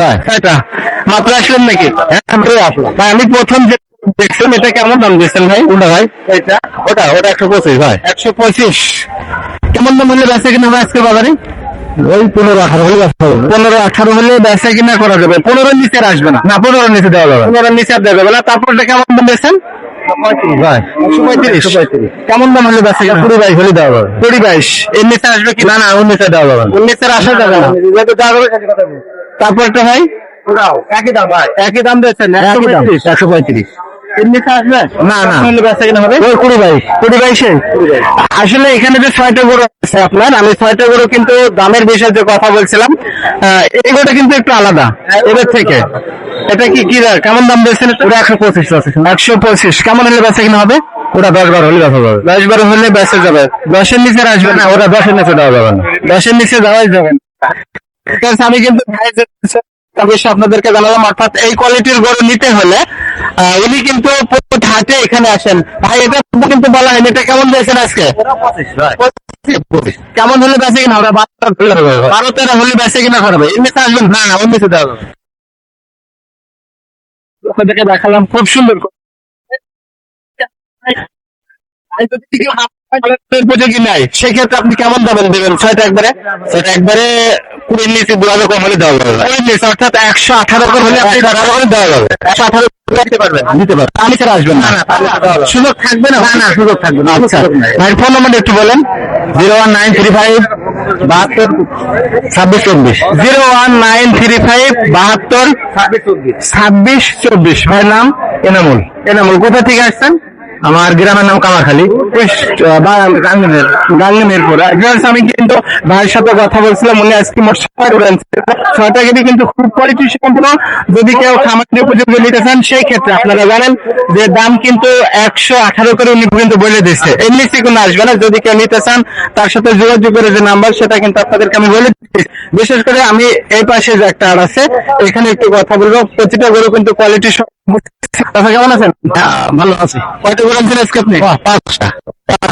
ভাই? মাত্র আসলেন নাকি? হ্যাঁ আমি ভাই আমি প্রথম যে দেখছেন এটা কেমন দাম দিয়েছেন ভাই? কোনটা ভাই? এটা? ওটা ওটা একশো পঁচিশ ভাই। একশো পঁচিশ। কেমন দাম হলে বেচা কিনা আজকে বাজারে? ওই পনেরো আঠারো হলে পনেরো আঠারো হলে বেচা কিনা করা যাবে। পনেরো নিচে আসবে না। না পনেরো নিচে দেওয়া যাবে পনেরো নিচে আর দেওয়া যাবে না। তারপর কেমন দাম একশো কেমন দাম হলে বেচা কিনা? কুড়ি বাইশ হলে দেওয়া যাবে। কুড়ি বাইশ। এর নিচে আসবে কি? না না উনিশে দেওয়া যাবে না। উনিশে আসা যাবে না। তারপরটা ভাই? একই দাম ভাই। একই দাম দিয়েছেন একই দাম একশো পঁয়ত্রিশ। বেচা আসলে এখানে যে ছয়টা গরু আছে আপনার আমি ছয়টা গরু কিন্তু দামের বিষয়ে যে কথা বলছিলাম কিন্তু একটু আলাদা এদের থেকে। এটা কি কি? কেমন দাম দিয়েছেন একশো পঁচিশ আছে একশো পঁচিশ। কেমন হলে বেচা কিনা হবে? ওটা দশ বারো হলে দেখা যাবে। দশ বারো হলে বেচা যাবে। দশের নিচে আসবে না। ওটা দশের নিচে দেওয়া যাবে না। দশের নিচে যাওয়াই যাবে না। আমি কিন্তু আপনাদেরকে জানালাম অর্থাৎ এই কোয়ালিটির গরু নিতে হলে উনি কিন্তু হাটে এখানে আসেন। ভাই এটা কিন্তু বলা হয়নি। এটা কেমন দিয়েছেন আজকে? কেমন হলে বেঁচে কিনা হবে? বারো তেরো হলে বেঁচে কিনা হবে? এমনিতে আসবেন। না দেওয়া আপনাদেরকে দেখালাম। খুব সুন্দর করে। আর যদি কেউ হাফ পাইপের উপযোগী নাই? সেক্ষেত্রে আপনি কেমন দামের দেবেন? ছয়টা একবারে? সেটা একবারে কুড়ির নিচে দু হাজার কম হলে দেওয়া যাবে। কুড়ির নিচে, অর্থাৎ একশো আঠারো করে হলে আপনি আঠারো হলে দেওয়া যাবে। একশো আঠারো দিতে পারবেন। দিতে পারবে আমি ছাড়া আসবেন না। সুযোগ থাকবে না? না, না, সুযোগ থাকবে না। আচ্ছা। ভাই ফোন নাম্বার একটু বলেন। Zero one nine three five বাহাত্তর ছাব্বিশ চব্বিশ। Zero one nine three five বাহাত্তর ছাব্বিশ চব্বিশ। ছাব্বিশ চব্বিশ। নাম? এনামুল। এনামুল কোথা থেকে আসছেন? আমার গ্রামের নাম কামারখালী। আমি কিন্তু ভাইয়ের সাথে কথা বলছিলাম, উনি আজকে মোট ছয় আনছে। ছয়টা কিন্তু কিন্তু খুব কোয়ালিটি সম্পন্ন যদি কেউ খামারের উপযোগী নিতে চান, সেই ক্ষেত্রে আপনারা জানেন যে দাম কিন্তু একশো আঠারো করে উনি কিন্তু বলে দিচ্ছে এর নিচে কোনো আসবে না। যদি কেউ নিতে চান, তার সাথে যোগাযোগ করে যে নাম্বার সেটা কিন্তু আপনাদেরকে আমি বলে দিচ্ছি। বিশেষ করে আমি এই পাশে যে একটা আর আছে, এখানে একটু কথা বলব। প্রতিটা গরু কিন্তু কোয়ালিটি কেমন আছেন? ভালো আছে। কয়টা গরু আনছেন আজকে আপনি? পাঁচটা।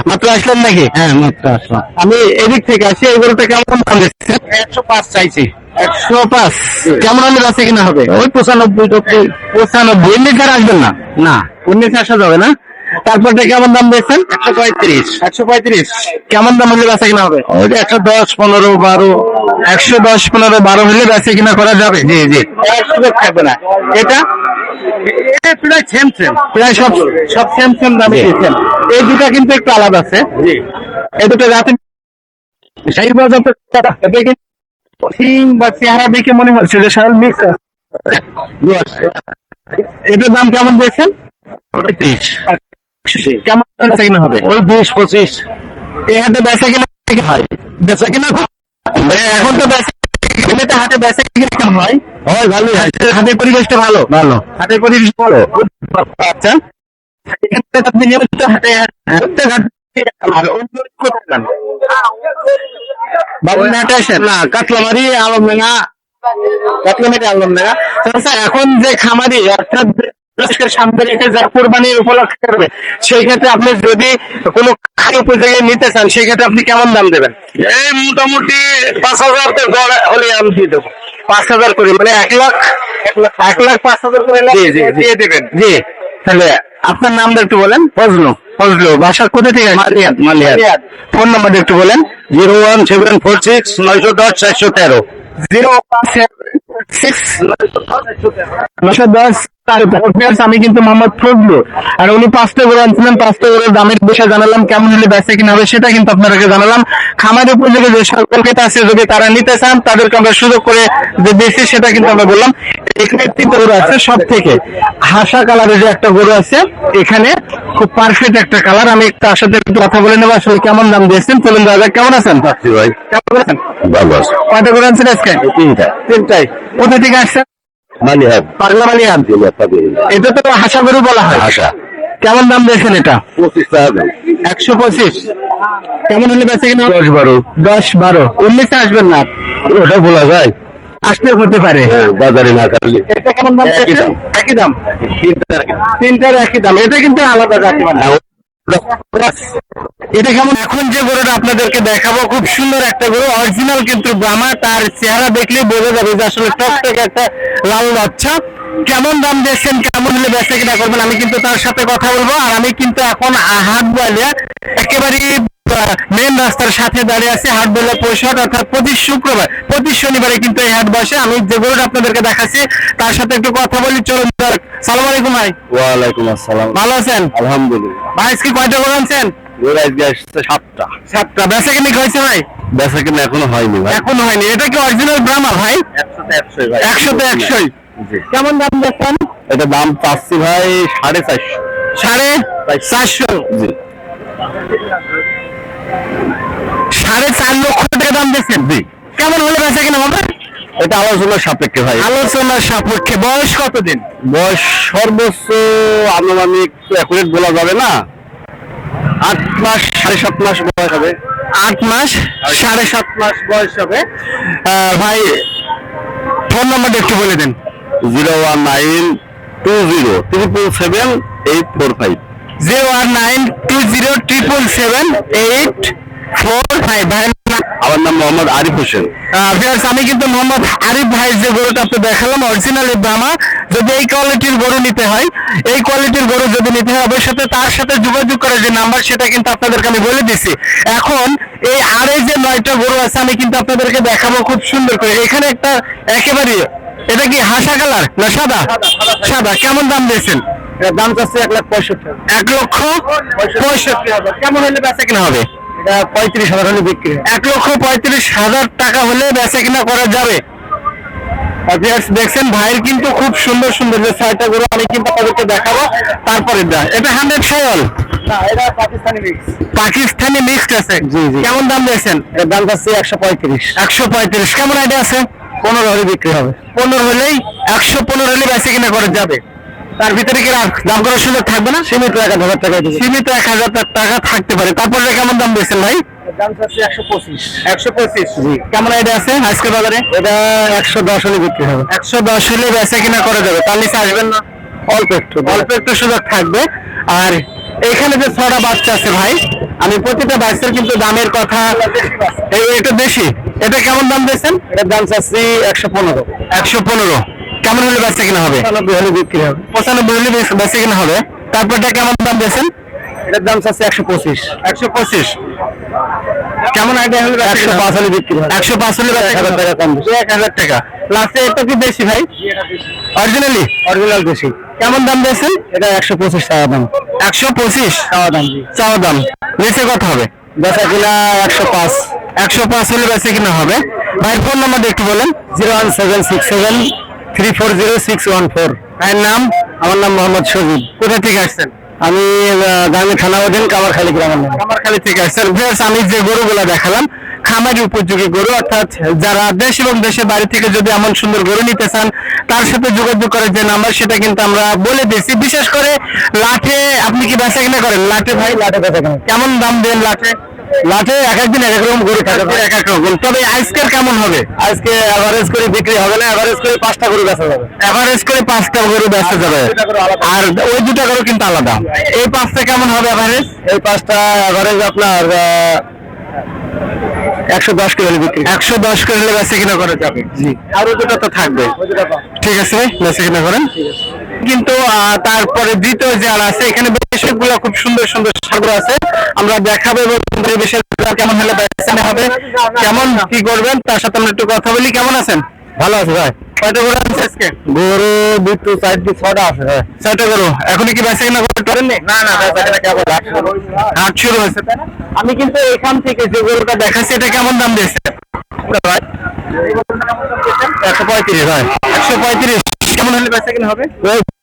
মাত্র আসলেন নাকি? হ্যাঁ মাত্র আসলাম। আমি এদিক থেকে আসি এই গরুটা কেমন দাম দিচ্ছে? একশো পাঁচ চাইছি। একশো পাঁচ। কেমন আমি আছে কিনা হবে? ওই পঁচানব্বই নব্বই। পঁচানব্বই। উনিশ আর আসবেন না? না। উনিশ আসা যাবে না? তারপরটা কেমন দাম দিচ্ছেন একশো পঁয়ত্রিশ। একশো পঁয়ত্রিশ। কেমন দাম হলে বেচা কিনা হবে? একশো দশ পনেরো বারো। একশো দশ পনেরো বারো হলে বেচা কিনা করা যাবে। জি জি। সুযোগ থাকবে না। এটা? এটা প্রায় সেম সেম প্রায় সব সব সেম সেম দামে দিয়েছেন। এই দুটা কিন্তু একটু আলাদা আছে। জি। এই দুটো রাতে বা চেহারা দেখে মনে হচ্ছে যে সারা মিক্স এটার দাম কেমন দিয়েছেন? পঁয়ত্রিশ। কেমন বেচা কিনা হবে? ওই বিশ পঁচিশ। এই হাটে বেচা কিনা হয় বেচা কিনা এখন তো বেচা এমনিতে হাটে বেচা কিনা হয়? হাটের পরিবেশটা ভালো? ভালো। হাটের পরিবেশ ভালো? আচ্ছা। এখান আপনি নিয়মিত হাটে হাটে কাতলামারি আলম মেঘা কাতলামারি আলম আচ্ছা এখন যে খামারি অর্থাৎ আজকের সামনে রেখে যা কোরবানির উপলক্ষে করবে। সেই ক্ষেত্রে আপনি যদি কোনো খালি উপযোগী নিতে চান সেই ক্ষেত্রে আপনি কেমন দাম দেবেন? এই মোটামুটি পাঁচ হাজার গড় হলে আমি দিয়ে দেবো। পাঁচ হাজার করে মানে এক লাখ? এক লাখ পাঁচ হাজার। করে। দিয়ে দেবেন। জি তাহলে আপনার নামটা একটু বলেন। ফজলু। ফজলু বাসা কোথা থেকে মালিয়াদ, মালিয়াদ। ফোন নাম্বার একটু বলেন। Zero one seven four six নয়শো দশ চারশো তেরো। জিরো নশো দশ আমি কিন্তু মোহাম্মদ ফজলু। আর উনি পাঁচটা করে আনছিলেন পাঁচটা করে দামের বিষয়ে জানালাম কেমন হলে বেচে কিনা হবে সেটা কিন্তু আপনাদেরকে জানালাম। খামারের উপযোগী যে সকল আছে যদি তারা নিতে চান তাদেরকে আমরা সুযোগ করে যে বেশি সেটা কিন্তু আমরা বললাম। এখানে তিনটা গরু আছে সব থেকে হাসা কালারের যে একটা গরু আছে এখানে খুব পারফেক্ট একটা কালার আমি একটু কথা বলে নেব। আসলে কেমন দাম দিয়েছেন? চলুন দাদা কেমন আছেন? ভাই। কেমন আছেন? কয়টা আনছেন আজকে? কোথা থেকে আসছেন? মালিহাব পাগলা বালিয়ান এটা তো হাসা গরু বলা হয়। আশা কেমন দাম দিয়েছেন এটা? পঁচিশ টাকা একশো পঁচিশ। কেমন হলে বেঁচে কিনা? দশ বারো। দশ বারো। উনিশে আসবেন না? ওটা বলা যায়। আসতে হতে পারে। বাজারে না থাকলে এটা কেমন দাম একই দাম। তিনটার একই দাম। এটা কিন্তু আলাদা জাতি মানে এটা কেমন? এখন যে গরুটা আপনাদেরকে দেখাবো, খুব সুন্দর একটা গরু। অরিজিনাল কিন্তু ব্রাহ্মা, তার চেহারা দেখলে বোঝা যাবে যে আসলে টকটকে একটা লাল বাচ্চা। কেমন দাম দিয়েছেন, কেমন হলে বেচা কিনা করবেন, আমি কিন্তু তার সাথে কথা বলব। আর আমি কিন্তু এখন হাত বলে একেবারে মেন রাস্তার সাথে দাঁড়িয়ে আছে হাট বলে পৌষাট অর্থাৎ প্রতি শুক্রবার প্রতি শনিবারে কিন্তু এই হাট বসে। আমি যে গরুটা আপনাদেরকে দেখাচ্ছি তার সাথে একটু কথা বলি চলুন সালাম আলাইকুম ভাই। ওয়ালাইকুম আসসালাম। ভালো আছেন? আলহামদুলিল্লাহ। ভাই আজকে কয়টা গরু আনছেন? গরু আজকে আসছে সাতটা। সাতটা। বেচা কিনে হয়েছে ভাই? বেচা কিনা এখনও হয়নি ভাই। এখনও হয়নি। এটা কি অরিজিনাল ব্রাহ্মা ভাই? একশোতে একশোই ভাই। একশোতে একশোই। জি। কেমন দাম দেখছেন? এটা দাম চাচ্ছি ভাই সাড়ে চারশো। সাড়ে চারশো। জি। সাড়ে চার লক্ষ টাকা দাম দেখছেন জি। কেমন হলে বেচা কিনা হবে? এটা আলোচনার সাপেক্ষে ভাই। আলোচনার সাপেক্ষে। বয়স কতদিন? বয়স সর্বোচ্চ আনুমানিক অ্যাকুরেট বলা যাবে না। আট মাস সাড়ে সাত মাস বয়স হবে। আট মাস সাড়ে সাত মাস বয়স হবে। ভাই ফোন নাম্বারটা একটু বলে দেন। Zero one nine two zero triple seven eight four five. Zero one nine two zero triple seven eight আমার নাম মোহাম্মদ আরিফ হোসেন। আমি কিন্তু মোহাম্মদ আরিফ ভাই যে গরুটা আপনি দেখালাম অরিজিনাল ব্রাহ্মা যদি এই কোয়ালিটির গরু নিতে হয় এই কোয়ালিটির গরু যদি নিতে হয় অবশ্যই তার সাথে যোগাযোগ করার যে নাম্বার সেটা কিন্তু আপনাদেরকে আমি বলে দিছি। এখন এই আর এই যে নয়টা গরু আছে আমি কিন্তু আপনাদেরকে দেখাবো খুব সুন্দর করে। এখানে একটা একেবারে এটা কি হাসা কালার না সাদা? সাদা। কেমন দাম দিয়েছেন? দাম চাচ্ছে এক লাখ পঁয়ষট্টি এক লক্ষ পঁয়ষট্টি হাজার। কেমন হলে বেচা কিনা হবে? পঁয়ত্রিশ হাজার হলে বিক্রি এক লক্ষ পঁয়ত্রিশ হাজার টাকা হলে বেচা কিনা করা যাবে। দেখছেন ভাইয়ের কিন্তু খুব সুন্দর সুন্দর যে ছয়টা গরু আমি কিন্তু আপনাদেরকে দেখাবো। তারপরে দা এটা হান্ড্রেড সাইল পাকিস্তানি মিক্সড আছে। জি, জি। কেমন দাম দিয়েছেন? দাম চাচ্ছে একশো পঁয়ত্রিশ। একশো পঁয়ত্রিশ। কেমন আইডিয়া আছে? পনেরো হলে বিক্রি হবে। পনেরো হলেই একশো পনেরো হলে বেচা কিনা করা যাবে। তার ভিতরে কি রাখ- দাম করার সুযোগ থাকবে না? সীমিত এক হাজার টাকা সীমিত এক হাজার টাকা থাকতে পারে। তারপরে কেমন দাম দিয়েছেন ভাই? দাম চাচ্ছে একশো পঁচিশ। একশো পঁচিশ। কেমন আইডিয়া আছে আজকে বাজারে? এটা একশো দশ হলে বিক্রি হবে। একশো দশ হলে বেচা কিনা করা যাবে। তার নিচে আসবেন না? অল্প একটু। অল্প একটু সুযোগ থাকবে। আর এখানে যে ছটা বাচ্চা আছে ভাই আমি প্রতিটা বাচ্চার কিন্তু দামের কথা এই- এটা বেশি এটা কেমন দাম দিয়েছেন? এটার দাম চাচ্ছি একশো পনেরো। একশো পনেরো। কেমন হলে বেচা কিনা হবে? পঁচানব্বই হলে বিক্রি হবে। পঁচানব্বই হলে বেচা কিনা হবে। তারপরটা কেমন দাম দিয়েছেন? এটার দাম চাচ্ছে একশো পঁচিশ। একশো পঁচিশ। কেমন আইডিয়া হলে একশো পাঁচ হলে বিক্রি হবে। একশো পাঁচ হলে এক হাজার টাকা কম বেশি। এক হাজার টাকা। লাস্টে এটা কি বেশি ভাই? অরিজিনালি? অরিজিনাল বেশি। কেমন দাম দিয়েছেন? এটা একশো পঁচিশ টাকা দাম। একশো পঁচিশ? চাওয়া দাম। চাওয়া দাম। নিচে কত হবে? বেচা কিনা একশো পাঁচ। একশো পাঁচ হলে বেঁচে কিনা হবে। ভাইয়ের ফোন নাম্বারটা একটু বলেন। Zero one seven six seven three four zero six one four. ভাইয়ের নাম? আমার নাম মোহাম্মদ সজিব। কোথা থেকে আসছেন? আমি গামী থানা অধীন কামারখালী গ্রামের নাম। কামারখালী থেকে আসছেন। ভিউয়ার্স আমি যে গরুগুলো দেখালাম খামারি উপযোগী গরু অর্থাৎ যারা দেশ এবং দেশের বাড়ি থেকে যদি এমন সুন্দর গরু নিতে চান তার সাথে যোগাযোগ করার যে নাম্বার সেটা কিন্তু আমরা বলে দিয়েছি। বিশেষ করে লাঠে আপনি কি বেচা কিনা করেন? লাঠে ভাই? লাটে বেচা কেমন দাম দেন লাঠে? লাটে এক একদিন এক এক রকম গরু থাকে। এক এক রকম। তবে আজকের কেমন হবে? আজকে অ্যাভারেজ করে বিক্রি হবে না অ্যাভারেজ করে পাঁচটা গরু বেচা যাবে। এভারেজ করে পাঁচটা গরু বেচা যাবে। আর ওই দুটা গরু কিন্তু আলাদা। এই পাঁচটা কেমন হবে এভারেজ এই পাঁচটা অ্যাভারেজ আপনার একশো দশ কিলো বিক্রি। একশো দশ করে বেচা কিনা করা যাবে। জি। আরও দুটো তো থাকবে। ঠিক আছে বেচা কিনা করেন। কিন্তু তারপরে দ্বিতীয় আর আছে এখানে বেশগুলো খুব সুন্দর সুন্দর সাগর আছে। আমরা দেখাবো এবং এই বিষয়ে কেমন হলে বেচা হবে কেমন কি করবেন তার সাথে আমরা একটু কথা বলি। কেমন আছেন? ভালো আছে ভাই। কয়টা গরু আছে আজকে? গরু দুটো চারটি ছটা আছে ভাই। ছয়টা গরু। এখনই কি বেচা কিনা করতে পারেননি? না না বেচা কেনা কেবল হাট শুরু হয়েছে। আমি কিন্তু এখান থেকে যে গরুটা দেখাচ্ছি এটা কেমন দাম দিয়েছে? ভাই একশো পঁয়ত্রিশ ভাই। একশো পঁয়ত্রিশ কেমন হলে বেচা কিনা হবে? ওই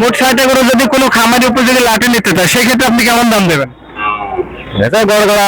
মোট ছয়টা করে যদি কোনো খামারি উপযোগী লাঠি নিতে চায়, সেক্ষেত্রে আপনি কেমন দাম দেবেন? এটা গড়গড়া